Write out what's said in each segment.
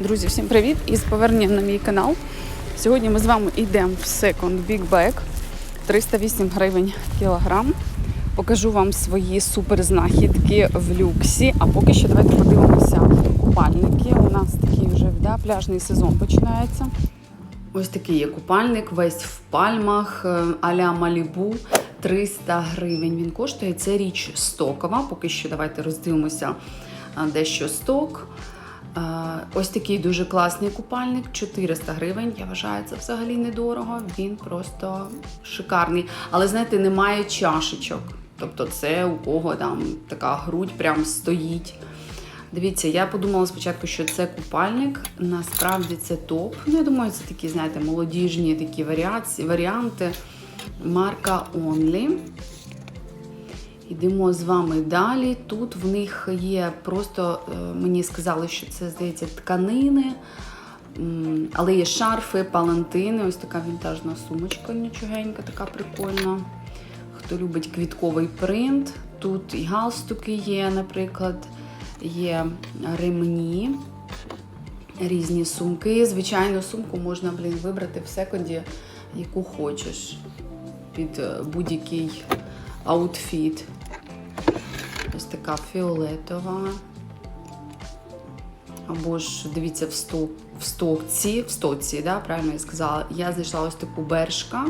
Друзі, всім привіт! І з поверненням на мій канал. Сьогодні ми з вами йдемо в Big Bag 308 гривень кілограм. Покажу вам свої суперзнахідки в люксі. А поки що давайте подивимося купальники. У нас такий вже да, пляжний сезон починається. Ось такий є купальник, весь в пальмах, е, а-ля Малібу. 300 гривень він коштує. Це річ стокова. Поки що давайте роздивимося а, дещо сток. Ось такий дуже класний купальник, 400 гривень. Я вважаю, це взагалі недорого. Він просто шикарний. Але знаєте, немає чашечок. Тобто, це у кого там така грудь прям стоїть. Дивіться, я подумала спочатку, що це купальник. Насправді це топ. Ну, я думаю, це такі, знаєте, молодіжні такі варіації, варіанти. Марка Only. Йдемо з вами далі. Тут в них є просто, е, мені сказали, що це, здається, тканини, але є шарфи, палантини. Ось така вінтажна сумочка, нічогенька, така прикольна. Хто любить квітковий принт. Тут і галстуки є, наприклад, є ремні, різні сумки. Звичайно, сумку можна, блін, вибрати в секонді, яку хочеш, під е, будь-який аутфіт. Така фіолетова. Або ж дивіться в сток, в стокці, в стоці, да, правильно я сказала. Я знайшла ось таку бершка.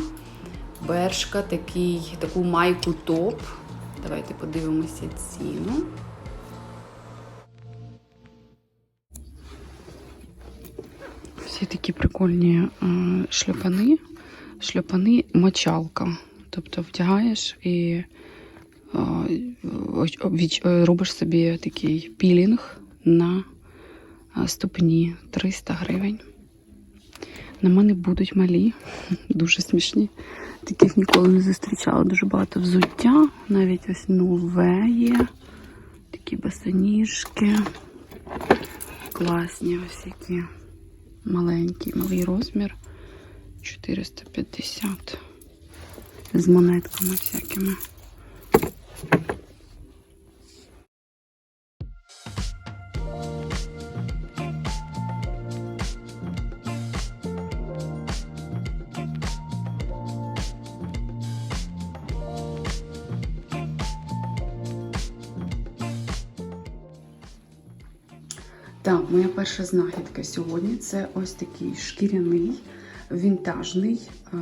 Бершка, такий, таку майку топ. Давайте подивимося ціну. Всі такі прикольні е, шльопани. Шльопани мочалка. Тобто вдягаєш і робиш собі такий пілінг на е, ступні 300 гривень. На мене будуть малі, дуже смішні. Таких ніколи не зустрічала. Дуже багато взуття. Навіть ось нове є. Такі басаніжки. Класні ось які. Маленький, малий розмір. 450. З монетками всякими. Так, моя перша знахідка сьогодні це ось такий шкіряний, вінтажний е,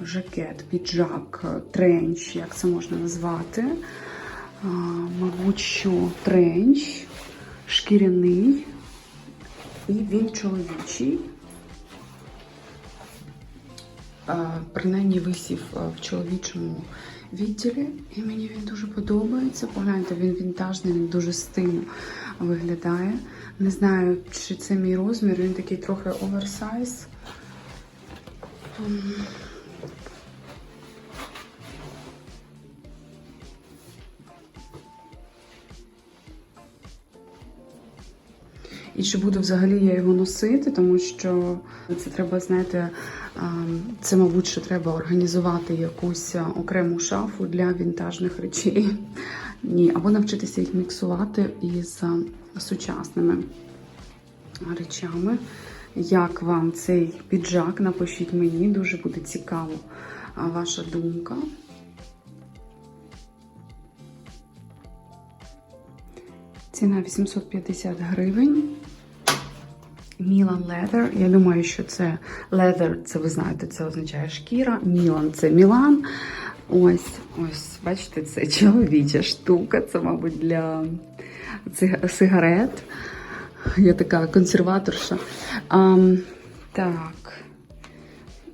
жакет, піджак, тренч, як це можна назвати. Е, Мабуть, що тренч, шкіряний, і він чоловічий. Е, Принаймні висів в чоловічому відділі, і мені він дуже подобається. Погляньте, він вінтажний, він дуже стильно виглядає. Не знаю, чи це мій розмір, він такий трохи оверсайз. І чи буду взагалі я його носити, тому що це треба, знаєте, це, мабуть, що треба організувати якусь окрему шафу для вінтажних речей. Ні, або навчитися їх міксувати із сучасними речами. Як вам цей піджак? Напишіть мені, дуже буде цікаво ваша думка. Ціна 850 гривень. Мілан Leather. Я думаю, що це leather, це ви знаєте, це означає шкіра. Мілан це Мілан. Ось, ось, бачите, це чоловіча штука. Це, мабуть, для сигарет. Я така консерваторша. Ам, так,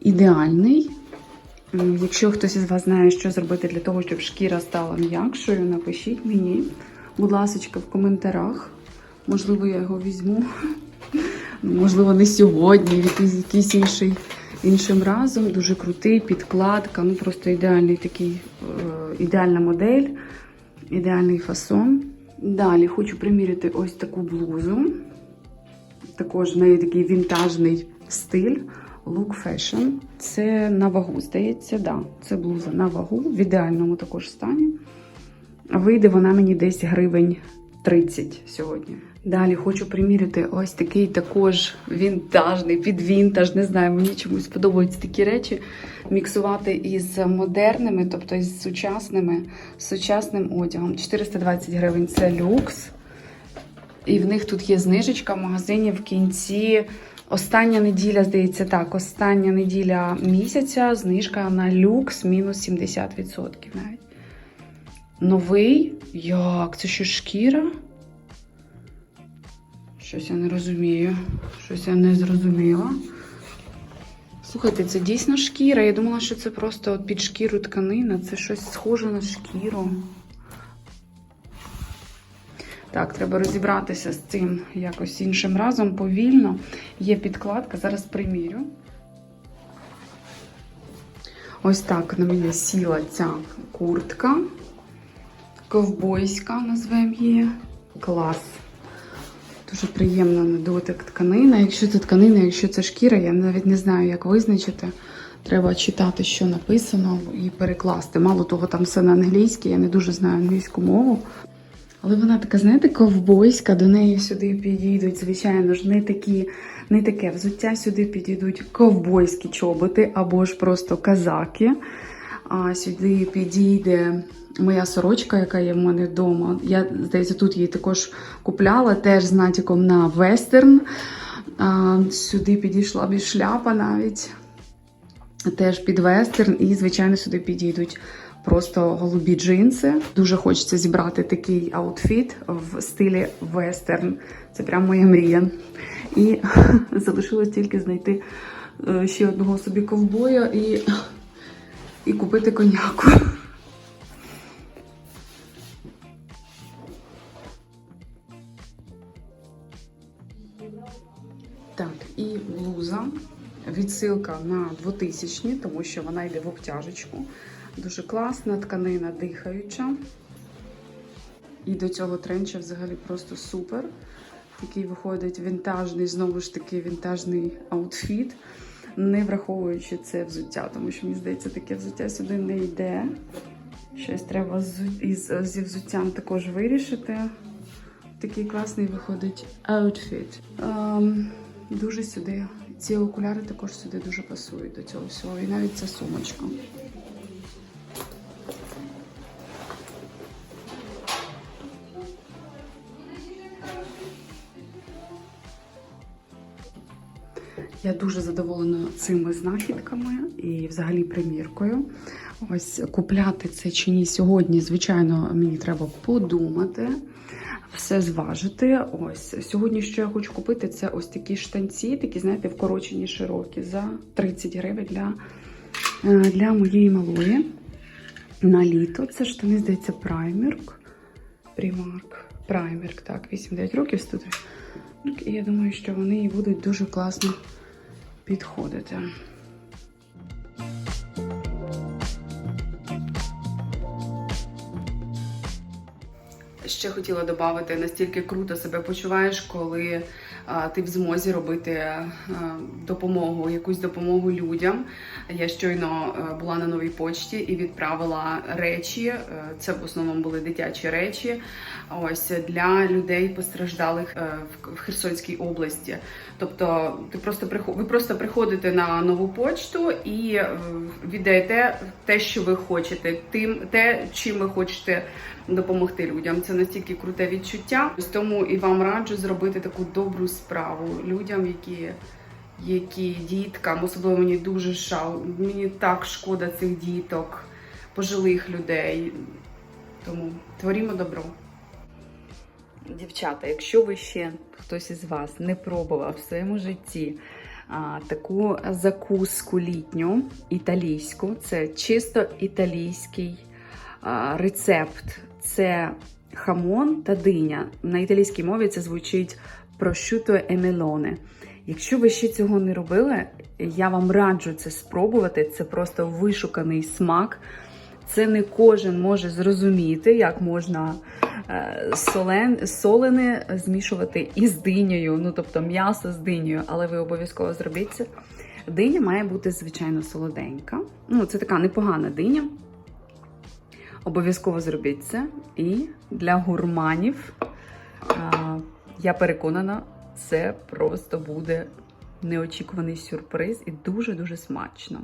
ідеальний. Якщо хтось із вас знає, що зробити для того, щоб шкіра стала м'якшою, напишіть мені, будь ласка, в коментарях. Можливо, я його візьму. Можливо, не сьогодні, якийсь інший, іншим разом. Дуже крутий, підкладка. Ну просто ідеальний такий, е, ідеальна модель, ідеальний фасон. Далі хочу приміряти ось таку блузу. Також в неї такий вінтажний стиль. Look Fashion. Це на вагу, здається, да. Це блуза на вагу, в ідеальному також стані. Вийде вона мені десь гривень 30 сьогодні. Далі хочу приміряти ось такий також вінтажний, під вінтаж, не знаю, мені чомусь подобаються такі речі. Міксувати із модерними, тобто із сучасними, з сучасним одягом. 420 гривень це люкс. І в них тут є знижечка в магазині в кінці. Остання неділя, здається, так, остання неділя місяця, знижка на люкс мінус 70% навіть. Новий? Як? Це що шкіра? Щось я не розумію. Щось я не зрозуміла. Слухайте, це дійсно шкіра. Я думала, що це просто от під шкіру тканина. Це щось схоже на шкіру. Так, треба розібратися з цим якось іншим разом, повільно. Є підкладка, зараз примірю. Ось так на мене сіла ця куртка. Ковбойська, назвемо її. Клас. Дуже приємна на дотик тканина. Якщо це тканина, якщо це шкіра, я навіть не знаю, як визначити. Треба читати, що написано, і перекласти. Мало того, там все на англійській, я не дуже знаю англійську мову. Але вона така, знаєте, ковбойська, до неї сюди підійдуть, звичайно ж, не такі, не таке взуття сюди підійдуть ковбойські чоботи або ж просто казаки. А сюди підійде моя сорочка, яка є в мене вдома. Я, здається, тут її також купляла, теж з натяком на вестерн. А, сюди підійшла б і шляпа навіть. Теж під вестерн, і, звичайно, сюди підійдуть просто голубі джинси. Дуже хочеться зібрати такий аутфіт в стилі вестерн. Це прям моя мрія. І залишилось тільки знайти е, ще одного собі ковбоя і, і купити коньяку. Так, і блуза. Відсилка на 2000 тому що вона йде в обтяжечку. Дуже класна, тканина дихаюча. І до цього тренча взагалі просто супер. Такий виходить вінтажний, знову ж таки, вінтажний аутфіт, не враховуючи це взуття, тому що, мені здається, таке взуття сюди не йде. Щось треба зі взуттям також вирішити. Такий класний виходить аутфіт. Ем, дуже сюди. Ці окуляри також сюди дуже пасують до цього всього. І навіть ця сумочка. Я дуже задоволена цими знахідками і взагалі приміркою. Ось купляти це чи ні сьогодні, звичайно, мені треба подумати, все зважити. Ось сьогодні, що я хочу купити, це ось такі штанці, такі, знаєте, вкорочені широкі за 30 гривень для, е, для моєї малої. На літо це штани, здається, праймерк. Примарк. Праймерк, так, 8-9 років тут. І я думаю, що вони будуть дуже класно підходити. Ще хотіла додати, настільки круто себе почуваєш, коли ти в змозі робити допомогу, якусь допомогу людям. Я щойно була на новій почті і відправила речі. е, Це в основному були дитячі речі. Ось для людей постраждалих е, в- Херсонській області. Тобто, ти просто ви просто приходите на нову почту і е, віддаєте те, що ви хочете, тим те, чим ви хочете допомогти людям. Це настільки круте відчуття. Тому і вам раджу зробити таку добру справу людям, які. Які діткам, особливо мені дуже шал, мені так шкода цих діток, пожилих людей. Тому творімо добро. Дівчата, якщо ви ще хтось із вас не пробував в своєму житті а, таку закуску літню італійську, це чисто італійський а, рецепт. Це хамон та диня. На італійській мові це звучить prosciutto e melone. Якщо ви ще цього не робили, я вам раджу це спробувати. Це просто вишуканий смак. Це не кожен може зрозуміти, як можна е, солен, солене змішувати із динею, ну тобто м'ясо з динею, але ви обов'язково зробіть це. Диня має бути, звичайно, солоденька. Ну, це така непогана диня. Обов'язково зробіть це. І для гурманів Я переконана, це просто буде неочікуваний сюрприз і дуже-дуже смачно.